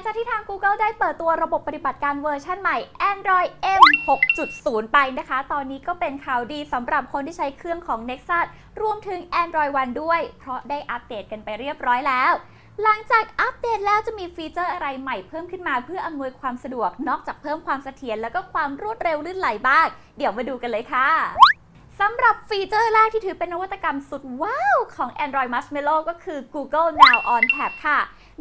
งจากที่ทาง Google ได้เปิดตัวระบบปฏิบัติการเวอร์ชันใหม่ Android M 6.0 ไปนะคะ ตอนนี้ก็เป็นข่าวดีสำหรับคนที่ใช้เครื่องของ Nexus รวมถึง Android One ด้วย เพราะได้อัปเดตกันไปเรียบร้อยแล้ว หลังจากอัปเดตแล้วจะมีฟีเจอร์อะไรใหม่เพิ่มขึ้นมาเพื่ออำนวยความสะดวก นอกจากเพิ่มความเสถียรแล้วก็ความรวดเร็วลื่นไหลบ้าง เดี๋ยวมาดูกันเลยค่ะสำหรับฟีเจอร์แรกที่ถือเป็นนวัตกรรมสุดว้าวของ Android Marshmallow ก็คือ Google Now on Tap ค่ะ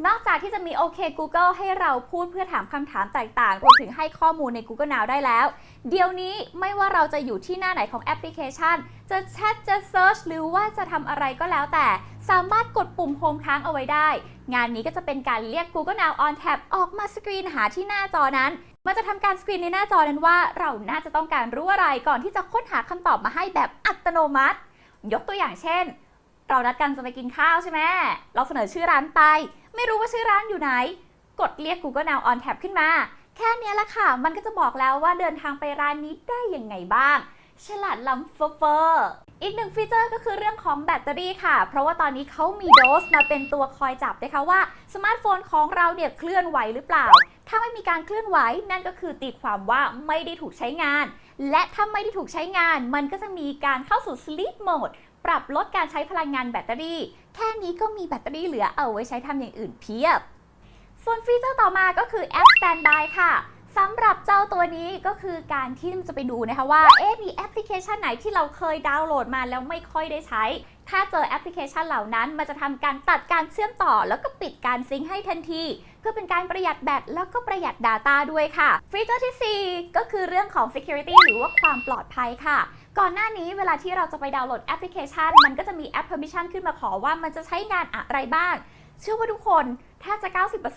นอกจากที่จะมี OK Google ให้เราพูดเพื่อถามคำถามต่างๆ รวมถึงให้ข้อมูลใน Google Now ได้แล้ว เดี๋ยวนี้ไม่ว่าเราจะอยู่ที่หน้าไหนของแอปพลิเคชัน จะแชทจะเซิร์ชหรือว่าจะทำอะไรก็แล้วแต่ สามารถกดปุ่มโฮมค้างเอาไว้ได้ งานนี้ก็จะเป็นการเรียก Google Now on Tap ออกมาสกรีนหาที่หน้าจอนั้น มันจะทำการสกรีนในหน้าจอนั้นว่า เราน่าจะต้องการรู้อะไรก่อนที่จะค้นหาคำตอบมาให้แบบอัตโนมัติ ยกตัวอย่างเช่น เรานัดกันจะไปกินข้าวใช่ไหมเราเสนอชื่อร้านไป ไม่รู้ว่าชื่อร้านอยู่ไหน กดเรียก Google Now on Tap ขึ้นมา แค่นี้ละค่ะ มันก็จะบอกแล้วว่าเดินทางไปร้านนี้ได้ยังไงบ้าง ฉลาดล้ำเฟอเฟอร์อีกหนึ่งฟีเจอร์ก็คือเรื่องของแบตเตอรี่ค่ะ เพราะว่าตอนนี้เขามีโดสมาเป็นตัวคอยจับนะคะว่าสมาร์ทโฟนของเราเนี่ยเคลื่อนไหวหรือเปล่า ถ้าไม่มีการเคลื่อนไหวนั่นก็คือตีความว่าไม่ได้ถูกใช้งาน และถ้าไม่ได้ถูกใช้งาน มันก็จะมีการเข้าสู่ sleep mode ปรับลดการใช้พลังงานแบตเตอรี่ แค่นี้ก็มีแบตเตอรี่เหลือเอาไว้ใช้ทำอย่างอื่นเพียบ ส่วนฟีเจอร์ต่อมาก็คือแอป Standby ค่ะ สำหรับเจ้าตัวนี้ก็คือการที่จะไปดูนะคะว่าเอ๊ะมีแอปพลิเคชันไหนที่เราเคยดาวน์โหลดมาแล้วไม่ค่อยได้ใช้ ถ้าเจอแอปพลิเคชันเหล่านั้น มันจะทำการตัดการเชื่อมต่อ แล้วก็ปิดการซิงค์ให้ทันที เพื่อเป็นการประหยัดแบตแล้วก็ประหยัด Data ด้วยค่ะฟีเจอร์ที่ 4 ก็คือเรื่องของ Security หรือว่าความปลอดภัยค่ะก่อนหน้านี้เวลาที่เราจะไปดาวน์โหลดแอปพลิเคชัน มันก็จะมีแอป Permission ขึ้นมาขอว่ามันจะใช้งานอะไรบ้าง เชื่อว่าทุกคน แทบจะ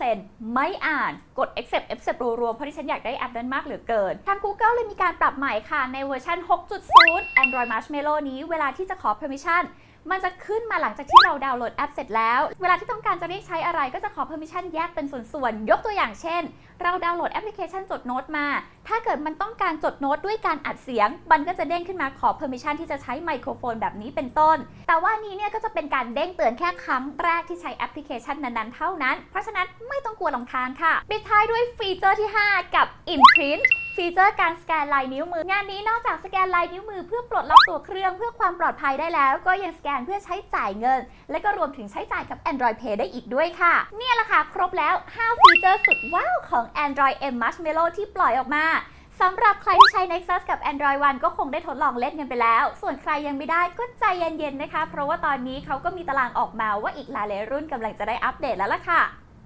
90%ไม่อ่านกด accept accept รัวๆเพราะที่ฉันอยากได้แอปนั้นมากเหลือเกิน ทาง Google เลยมีการปรับใหม่ค่ะ ในเวอร์ชัน 6.0 Android Marshmallow นี้เวลาที่จะขอ permission มันจะขึ้นมาหลังจากที่เราดาวน์โหลดแอปเสร็จแล้ว เวลาที่ต้องการจะเรียกใช้อะไรก็จะขอ permission แยกเป็นส่วนๆ ยกตัวอย่างเช่น เราดาวน์โหลดแอปพลิเคชันจดโน้ตมา ถ้าเกิดมันต้องการจดโน้ตด้วยการอัดเสียง มันก็จะเด้งขึ้นมาขอ permission ที่จะใช้ไมโครโฟนแบบนี้เป็นต้น แต่ว่านี้เนี่ยก็จะเป็นการเด้งเตือนแค่ครั้งแรกที่ใช้แอปพลิเคชันนั้นๆ เท่านั้น เพราะฉะนั้นไม่ต้องกลัวลำคาญค่ะ ปิดท้ายด้วยฟีเจอร์ที่ 5 กับ Imprint ฟีเจอร์การสแกนลายนิ้วมือ งานนี้นอกจากสแกนลายนิ้วมือเพื่อปลดล็อกตัวเครื่องเพื่อความปลอดภัยได้แล้ว ก็ยังสแกนเพื่อใช้จ่ายเงิน และก็รวมถึงใช้จ่ายกับ Android Pay ได้อีกด้วยค่ะ เนี่ยแหละค่ะ ครบแล้ว 5 ฟีเจอร์สุดว้าวของ Android M Marshmallow ที่ปล่อยออกมา สำหรับใครที่ใช้ Nexus กับ Android One ก็คงได้ทดลองเล่นกันไปแล้ว ส่วนใครยังไม่ได้ก็ใจเย็นๆนะคะ เพราะว่าตอนนี้เขาก็มีตารางออกมาว่าอีกหลายๆรุ่นกำลังจะได้อัปเดตแล้วล่ะค่ะ